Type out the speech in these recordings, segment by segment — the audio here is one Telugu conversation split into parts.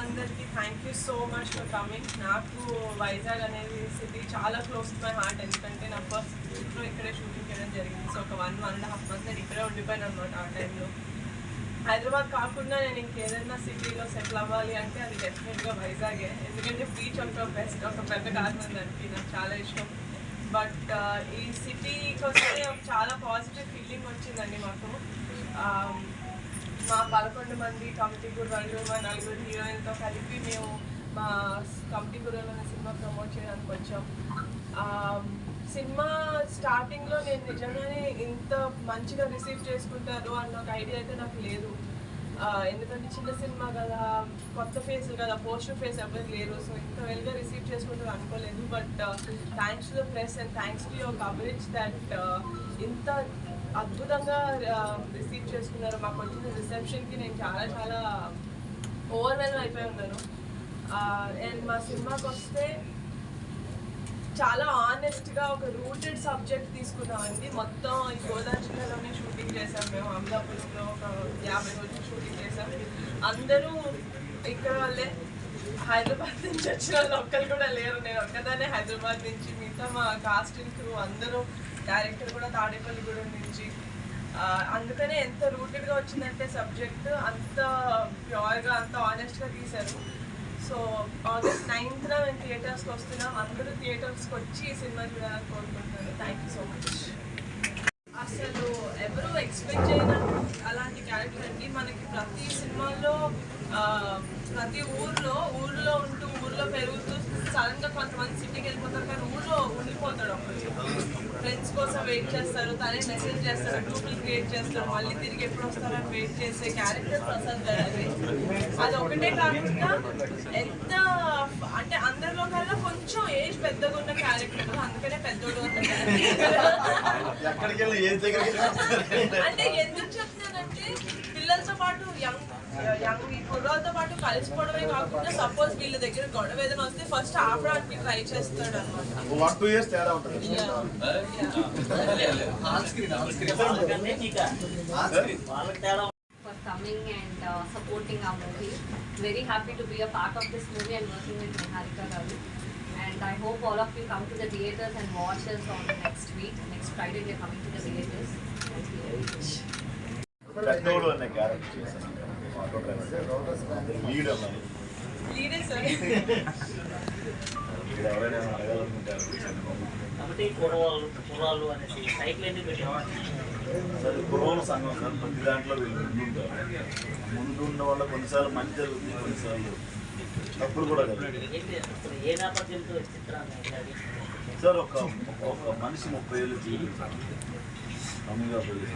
అందరికి thank you so much for coming నాకు వైజాగ్ అనేది సిటీ చాలా క్లోజ్ మై హార్ట్ ఎందుకంటే నా ఫస్ట్ ఇంట్లో ఇక్కడే షూటింగ్ చేయడం జరిగింది. సో ఒక one one and half month నేను ఇక్కడే ఉండిపోయాను అనమాట ఆ టైంలో హైదరాబాద్ కాకుండా నేను ఇంకేదైనా సిటీలో సెటిల్ అవ్వాలి అంటే అది డెఫినెట్గా వైజాగే. ఎందుకంటే బీచ్ ఒక బెస్ట్ ఒక పెద్ద కారణం దానికి నాకు చాలా ఇష్టం. బట్ uh, ఈ సిటీకి వస్తే చాలా పాజిటివ్ ఫీలింగ్ వచ్చిందండి మాకు. Um, మా పదకొండు మంది కమిటీ గుర్రాలు మా నలుగురు హీరోయిన్తో కలిపి మేము మా కమిటీ గుర్రాలు అనే సినిమా ప్రమోట్ చేయడానికి వచ్చాం. సినిమా స్టార్టింగ్లో నేను నిజంగానే ఇంత మంచిగా రిసీవ్ చేసుకుంటారు అన్న ఒక ఐడియా అయితే నాకు లేదు. ఎందుకంటే చిన్న సినిమా కదా కొత్త ఫేస్ కదా పోస్టర్ ఫేస్ ఎవరు లేరు. సో ఇంత వెల్గా రిసీవ్ చేసుకుంటారు అనుకోలేదు. But thanks to the press and thanks to your coverage that ఇంత అద్భుతంగా రిసీవ్ చేసుకున్నారు. మాకు వచ్చిన రిసెప్షన్కి నేను చాలా చాలా ఓవర్వెల్మ్ అయిపోయి ఉన్నాను. అండ్ మా సినిమాకి వస్తే చాలా ఆనెస్ట్గా ఒక రూటెడ్ సబ్జెక్ట్ తీసుకున్నామండి. మొత్తం ఈ గోదావరి జిల్లాలోనే షూటింగ్ చేసాం మేము. అమలాపురంలో ఒక యాభై రోజులు షూటింగ్ చేసాం అందరూ ఇక్కడ వాళ్ళే. హైదరాబాద్ నుంచి వచ్చిన వాళ్ళు ఒక్కరు కూడా లేరు. నేను ఒక్కదానే హైదరాబాద్ నుంచి. మిగతా మా కాస్టింగ్ క్రూ అందరూ డైరెక్టర్ కూడా తాడేపల్లిగూడెం నుంచి. అందుకనే ఎంత రూటెడ్గా వచ్చిందంటే సబ్జెక్ట్ అంత ప్యూర్గా అంత ఆనెస్ట్గా తీశారు. సో ఆగస్ట్ నైన్త్న మేము థియేటర్స్కి వస్తున్నాం. అందరూ థియేటర్స్కి వచ్చి ఈ సినిమా చూడాలని కోరుకుంటున్నాను థ్యాంక్ యూ సో మచ్ అసలు ఎవరు ఎక్స్పెక్ట్ చేయని అలాంటి క్యారెక్టర్ అండి మనకి ప్రతి సినిమాలో ప్రతి ఊర్లో ఊర్లో ఉంటూ ఊర్లో పెరుగుతూ సడన్గా కొంతమంది సిటీకి వెళ్ళిపోతారు కానీ ఊర్లో ఉండిపోతాడు ఫ్రెండ్స్ కోసం వెయిట్ చేస్తారు తనే మెసేజ్ చేస్తారు గ్రూపులు క్రియేట్ చేస్తారు మళ్ళీ తిరిగి ఎప్పుడు వస్తారని వెయిట్ చేసే క్యారెక్టర్ ప్రసాద్ అది. అది ఒకటే కాకుండా ఎంత అంటే అందరిలో కల్లా కొంచెం ఏజ్ పెద్దగా ఉన్న క్యారెక్టర్ అందుకనే పెద్దోడు అంటే ఎందుకు చెప్తున్నానంటే పిల్లలతో పాటు యంగ్ యంగ్ ఈ కుర్రాలతో పాటు కలిసిపోవడమే కాకుండా సపోజ్ వీళ్ళ దగ్గర గొడవ ఏదైనా వస్తే ఫస్ట్ ఆపడానికి ట్రై చేస్తాడు అనమాట for coming and uh, supporting our movie. Very happy to be a part of this movie and working with Niharika Ravi. And I hope all of you come to the theatres and watch us on next week. Next Friday we are coming to the theatres. Thank you very much. పెద్దోడు అనే క్యారెక్టర్ చేశాను. Auto driver lead sir. ఇక్కడ ఎవరైనా అడగాలనుకుంటారు సరే కుర్రోల సంఘం సార్ ప్రతి దాంట్లో వీళ్ళు ముందుంటారు. ముందు ఉన్న వాళ్ళ కొన్నిసార్లు మంచి జరుగుతుంది కొన్నిసార్లు తప్పుడు కూడా సార్ ఒక ఒక మనిషి ముప్పై ఏళ్ళు జీవించాలి. కమ్మిగా పోయి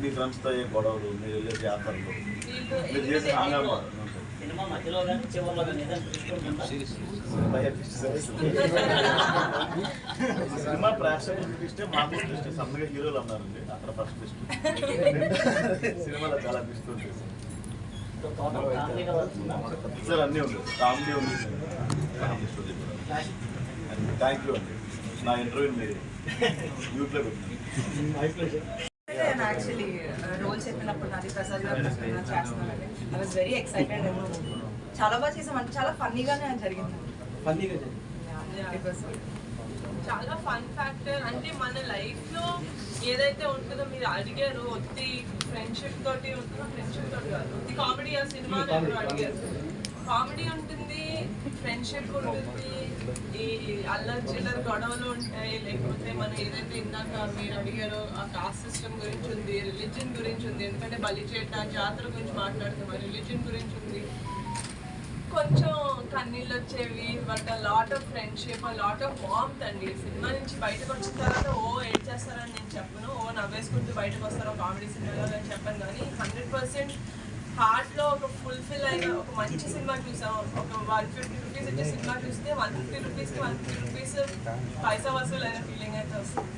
మీ ఫ్రెండ్స్తో ఏ గొడవలు మీరు వెళ్ళే జాతరలు? మీరు చేసే హంగామా సినిమా ప్రేక్షకులకు ఇస్తే మాకు ఇష్టం సన్నగా హీరోలు అన్నారండి అక్కడ ఫస్ట్ ఇష్టం సినిమాలో చాలా ఇష్టం సార్ అన్నీ ఉంది కామెడీ ఉంది. థ్యాంక్ యూ అండి. నా ఇంటర్వ్యూ మీరు యాక్చువల్లీ రోల్ చెప్పినప్పుడు నాది ప్రసాద్ గారు చేస్తున్నానండి ఐ వాజ్ వెరీ ఎక్సైటెడ్ చాలా బాగా చేసాం. అంటే చాలా ఫన్నీగానే జరిగింది. చాలా ఫన్ ఫ్యాక్టర్ అంటే మన లైఫ్లో ఏదైతే ఉంటుందో మీరు అడిగారు ఒత్తి ఫ్రెండ్షిప్ తోటి ఉంటుందో ఫ్రెండ్షిప్ తోటి కాదు. ఒత్తి కామెడీ ఆ సినిమా అడిగారు? కామెడీ ఉంటుంది ఫ్రెండ్షిప్ ఉంటుంది ఈ అల్లరి చిల్లర గొడవలు ఉంటాయి లేకపోతే మనం ఏదైతే ఇందాక మీరు అడిగారో ఆ కాస్ట్ సిస్టమ్ గురించి ఉంది రిలీజన్ గురించి ఉంది ఎందుకంటే బలిచేట జాతర గురించి మాట్లాడుతున్నాం రిలీజన్ గురించి ఉంది. కొంచెం కన్నీళ్ళు వచ్చేవి but lot of friendship lot of warmth అండి. సినిమా నుంచి బయటకు వచ్చిన తర్వాత ఓ ఏడ్ చేస్తారని నేను చెప్పను ఓ నవ్వేసుకుంటూ బయటకు వస్తారో కామెడీ సినిమాలో అని చెప్పాను కానీ హండ్రెడ్ పర్సెంట్ హార్ట్లో ఒక ఫుల్ఫిల్ అయిన ఒక మంచి సినిమా చూసాం. ఒక వన్ ఫిఫ్టీ రూపీస్ ఇచ్చే సినిమా చూస్తే వన్ ఫిఫ్టీ రూపీస్కి వన్ ఫిఫ్టీ రూపీస్ పైసా వసూలు అయిన ఫీలింగ్ అయితే వస్తుంది.